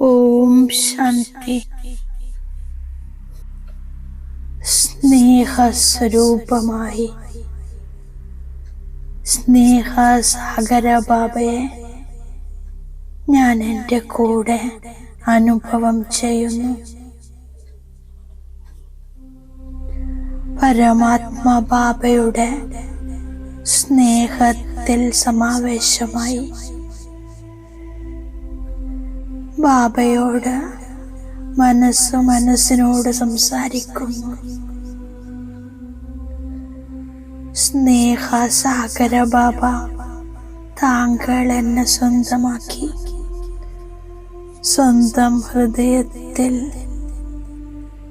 ഓം ശാന്തി. സ്നേഹസ്വരൂപമായി. സ്നേഹസാഗര ബാബയെ ഞാൻ എന്റെ കൂടെ അനുഭവം ചെയ്യുന്നു. പരമാത്മാ ബാബയുടെ സ്നേഹത്തിൽ സമാവേശമായി. ബാബയോട് മനസ്സ് മനസ്സിനോട് സംസാരിക്കുന്നു. സ്നേഹസാഗര ബാബ താങ്കൾ എന്നെ സ്വന്തമാക്കി. സ്വന്തം ഹൃദയത്തിൽ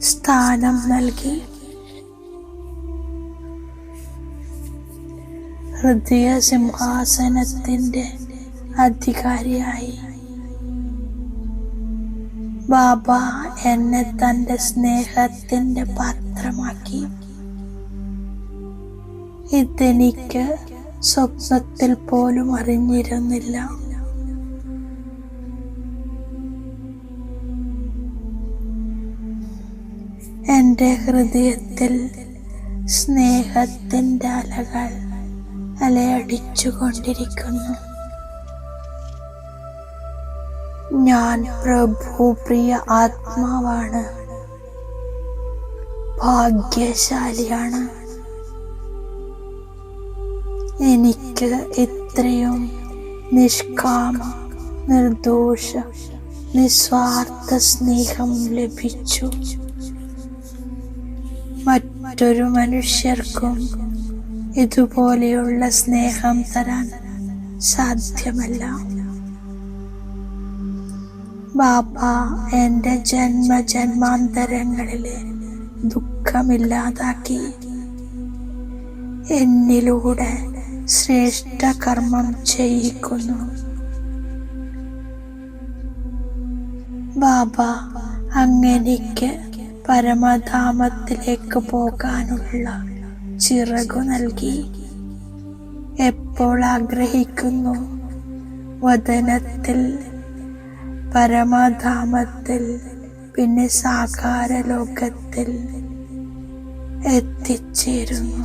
സ്ഥാനം നൽകി. ഹൃദയ സിംഹാസനത്തിന്റെ അധികാരിയായി. ബാബ എന്നെ തന്റെ സ്നേഹത്തിന്റെ പാത്രമാക്കി. ഇതെനിക്ക് സ്വപ്നത്തിൽ പോലും അറിഞ്ഞിരുന്നില്ല. എന്റെ ഹൃദയത്തിൽ സ്നേഹത്തിന്റെ അലകൾ അലയടിച്ചുകൊണ്ടിരിക്കുന്നു. ഞാൻ പ്രഭു പ്രിയ ആത്മാവാണ്. ഭാഗ്യശാലിയാണ്. എനിക്ക് ഇത്രയും നിഷ്കാമ നിർദോഷ നിസ്വാർത്ഥ സ്നേഹം ലഭിച്ചു. മറ്റൊരു മനുഷ്യർക്കും ഇതുപോലെയുള്ള സ്നേഹം തരാൻ സാധ്യമല്ല. ബാബ എന്റെ ജന്മ ജന്മാന്തരങ്ങളിലെ ദുഃഖമില്ലാതാക്കി. എന്നിലൂടെ ശ്രേഷ്ഠ കർമ്മം ചെയ്യിക്കുന്നു. ബാബ അങ്ങനെക്ക് പരമധാമത്തിലേക്ക് പോകാനുള്ള ചിറകു നൽകി. എപ്പോൾ ആഗ്രഹിക്കുന്നു വദനത്തിൽ പരമധാമത്തിൽ പിന്നെ സാകാര ലോകത്തിൽ എത്തിച്ചേരുന്നു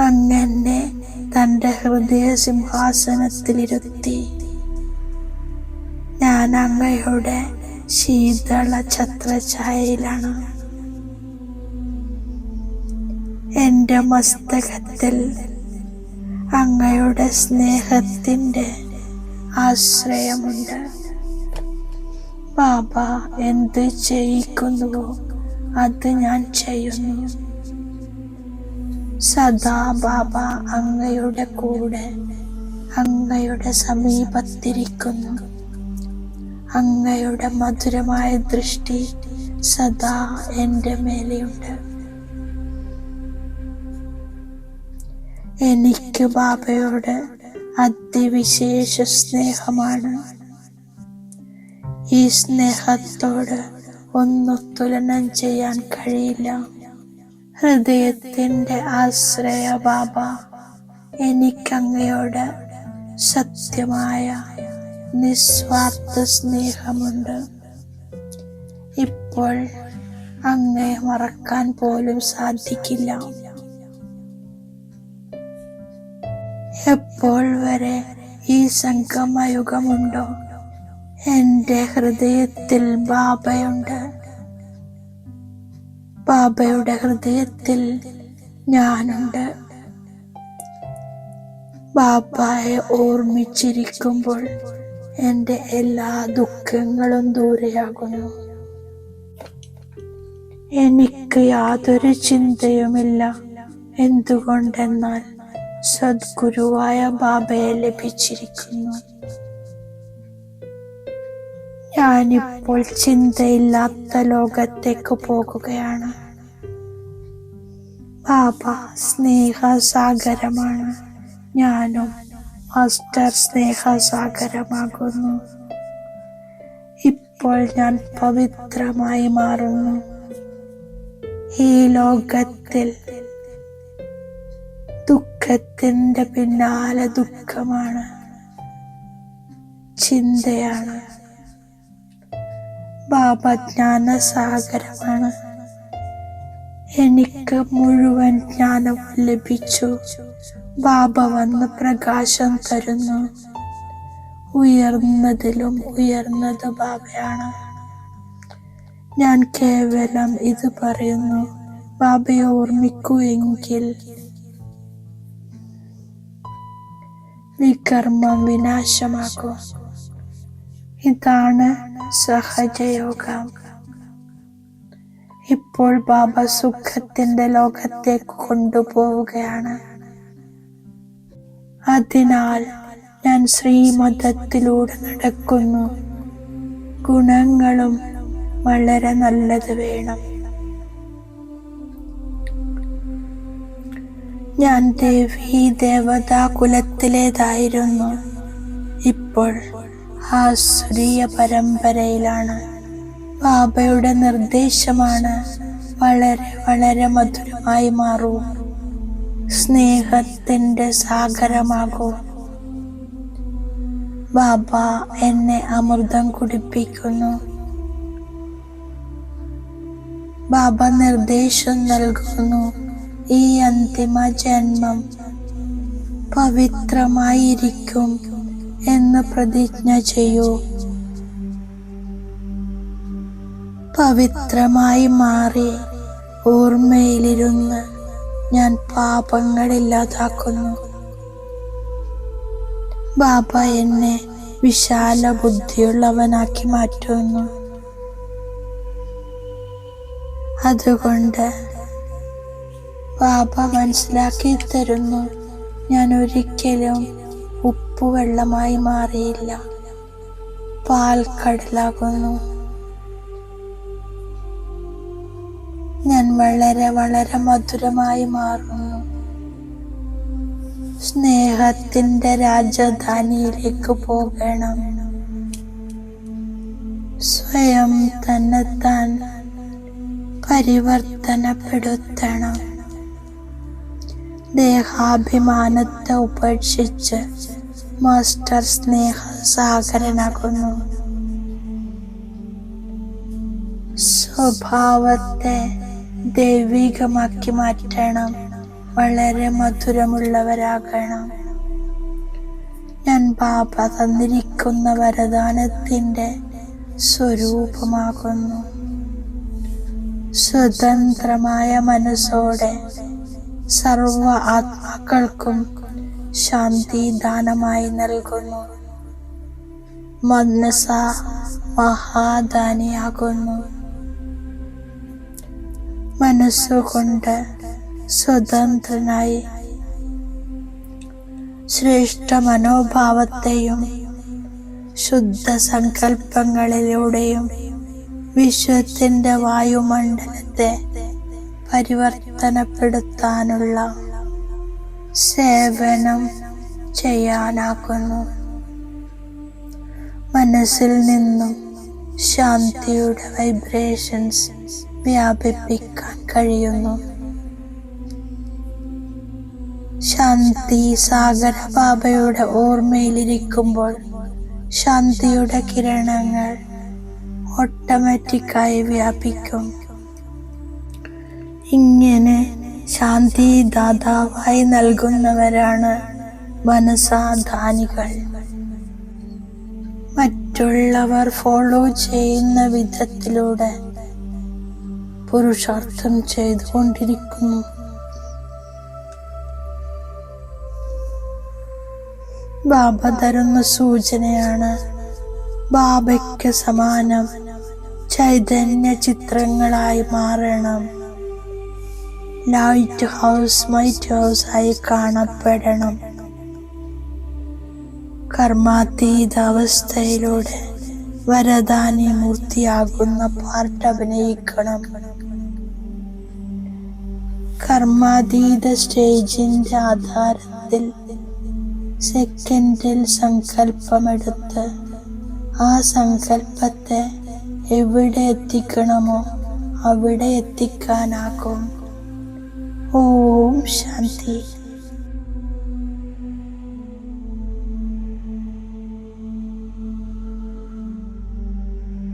അങ്ങനെ തന്റെ ഹൃദയ സിംഹാസനത്തിലിരുത്തി ഞാൻ അങ്ങയുടെ ശീതള ഛത്രഛായയിലാണ് എന്റെ മസ്തകത്തിൽ അങ്ങയുടെ സ്നേഹത്തിന്റെ ആശ്രയമുണ്ട്. ബാബ എന്ത് ചെയ്യിക്കുന്നുവോ അത് ഞാൻ ചെയ്യുന്നു. സദാ ബാബ അങ്ങയുടെ കൂടെ അങ്ങയുടെ സമീപത്തിരിക്കുന്നു. അങ്ങയുടെ മധുരമായ ദൃഷ്ടി സദാ എന്റെ മേലെയുണ്ട്. എനിക്ക് ബാബയോട് അതിവിശേഷ സ്നേഹമാണ്. ഈ സ്നേഹത്തോട് ഒന്നു തുലനം ചെയ്യാൻ കഴിയില്ല. ഹൃദയത്തിന്റെ ആശ്രയ ബാബ എനിക്കങ്ങയോട് സത്യമായ നിസ്വാർത്ഥ സ്നേഹമുണ്ട്. ഇപ്പോൾ അങ്ങയെ മറക്കാൻ പോലും സാധിക്കില്ല. എപ്പോൾ വരെ ഈ സംഗമയുഗമുണ്ടോ? എന്റെ ഹൃദയത്തിൽ ബാബയുണ്ട്. ബാബയുടെ ഹൃദയത്തിൽ ഞാനുണ്ട്. ബാബായെ ഓർമ്മിച്ചിരിക്കുമ്പോൾ എന്റെ എല്ലാ ദുഃഖങ്ങളും ദൂരെയാകുന്നു. എനിക്ക് യാതൊരു ചിന്തയുമില്ല. എന്തുകൊണ്ടെന്നാൽ സദ്ഗുരുവായ ബാബയെ ലഭിച്ചിരിക്കുന്നു. ഞാനിപ്പോൾ ചിന്തയില്ലാത്ത ലോകത്തേക്ക് പോകുകയാണ്. ബാബ സ്നേഹസാഗരമാണ്. ഞാനും മാസ്റ്റർ സ്നേഹസാഗരമാകുന്നു. ഇപ്പോൾ ഞാൻ പവിത്രമായി മാറുന്നു. ഈ ലോകത്തിൽ ദുഃഖ സുഖത്തിന്റെ പിന്നാലെ ദുഃഖമാണ്. ചിന്തയാണ്. ബാബ ജ്ഞാനസാഗരമാണ് എനിക്ക് മുഴുവൻ ജ്ഞാനവും ലഭിച്ചു. ബാബ വന്ന് പ്രകാശം തരുന്നു. ഉയർന്നതിലും ഉയർന്നത് ബാബയാണ് ഞാൻ കേവലം ഇത് പറയുന്നു. ബാബയെ ഓർമ്മിക്കൂ എങ്കിൽ വികർമ്മം വിനാശമാക്കും. ഇതാണ് സഹജയോഗം. ഇപ്പോൾ ബാബ സുഖത്തിന്റെ ലോകത്തേക്ക് കൊണ്ടുപോവുകയാണ്. അതിനാൽ ഞാൻ ശ്രീമതത്തിലൂടെ നടക്കുന്നു. ഗുണങ്ങളും വളരെ നല്ലത് വേണം. ഞാൻ ദേവി ദേവതാ കുലത്തിലേതായിരുന്നു ഇപ്പോൾ ആസുരീയ പരമ്പരയിലാണ്. ബാബയുടെ നിർദ്ദേശമാണ് വളരെ വളരെ മധുരമായി മാറൂ. സ്നേഹത്തിന്റെ സാഗരമാകൂ. ബാബ എന്നെ അമൃതം കുടിപ്പിക്കുന്നു. ബാബ നിർദ്ദേശം നൽകുന്നു. ഈ അന്തിമ ജന്മം പവിത്രമായിരിക്കും എന്ന് പ്രതിജ്ഞ ചെയ്യൂ. പവിത്രമായി മാറി ഓർമ്മയിലിരുന്ന് ഞാൻ പാപങ്ങളില്ലാതാക്കുന്നു ബാബ എന്നെ വിശാല ബുദ്ധിയുള്ളവനാക്കി മാറ്റുന്നു. അതുകൊണ്ട് ബാബ മനസ്സിലാക്കി തരുന്നു. ഞാൻ ഒരിക്കലും ഉപ്പുവെള്ളമായി മാറിയില്ല. പാൽക്കടലാകുന്നു. ഞാൻ വളരെ വളരെ മധുരമായി മാറുന്നു. സ്നേഹത്തിന്റെ രാജധാനിയിലേക്ക് പോകണം. സ്വയം തന്നെത്താൻ പരിവർത്തനപ്പെടുത്തണം. ദേഹാഭിമാനത്തെ ഉപേക്ഷിച്ച് മാസ്റ്റർ സ്നേഹ സാഗരനാകുന്നു. സ്വഭാവത്തെ ദൈവികമാക്കി മാറ്റണം. വളരെ മധുരമുള്ളവരാകണം. ഞാൻ ബാബ തന്നിരിക്കുന്ന വരദാനത്തിന്റെ സ്വരൂപമാകുന്നു. സ്വതന്ത്രമായ മനസ്സോടെ സർവ ആത്മാക്കൾക്കും ശാന്തി ദാനമായി നൽകുന്നു. മനസ മഹാദാനിയാകുന്നു. മനസ്സുകൊണ്ട് സ്വതന്ത്രനായി ശ്രേഷ്ഠ മനോഭാവത്തെയും ശുദ്ധ സങ്കല്പങ്ങളിലൂടെയും വിശ്വത്തിന്റെ വായുമണ്ഡലത്തെ പരിവർത്തനപ്പെടുത്താനുള്ള സേവനം ചെയ്യാനാകുന്നു മനസ്സിൽ നിന്നും ശാന്തിയുടെ വൈബ്രേഷൻസ് വ്യാപിപ്പിക്കാൻ കഴിയുന്നു. ശാന്തി സാഗര ബാബയുടെ ഓർമ്മയിലിരിക്കുമ്പോൾ ശാന്തിയുടെ കിരണങ്ങൾ ഓട്ടോമാറ്റിക്കായി വ്യാപിക്കും. ഇങ്ങനെ ശാന്തി ദാതാവായി നൽകുന്നവരാണ് മനസാധാനികൾ മറ്റുള്ളവർ ഫോളോ ചെയ്യുന്ന വിധത്തിലൂടെ പുരുഷാർത്ഥം ചെയ്തുകൊണ്ടിരിക്കുന്നു. ബാബ തരുന്ന സൂചനയാണ് ബാബയ്ക്ക് സമാനം. ചൈതന്യ ചിത്രങ്ങളായി മാറണം. ലൈറ്റ് ഹൗസ് മൈറ്റ് ഹൗസ് ആയി കാണപ്പെടണം. കർമാതീത അവസ്ഥയിലൂടെ വരദാനി മൂർത്തിയാകുന്ന പാർട്ട് അഭിനയിക്കണം. കർമാതീത സ്റ്റേജിന്റെ ആധാരത്തിൽ സെക്കൻഡിൽ സങ്കല്പമെടുത്ത് ആ സങ്കല്പത്തെ എവിടെ എത്തിക്കണമോ അവിടെ എത്തിക്കാനാകും. ഓം ശാന്തി.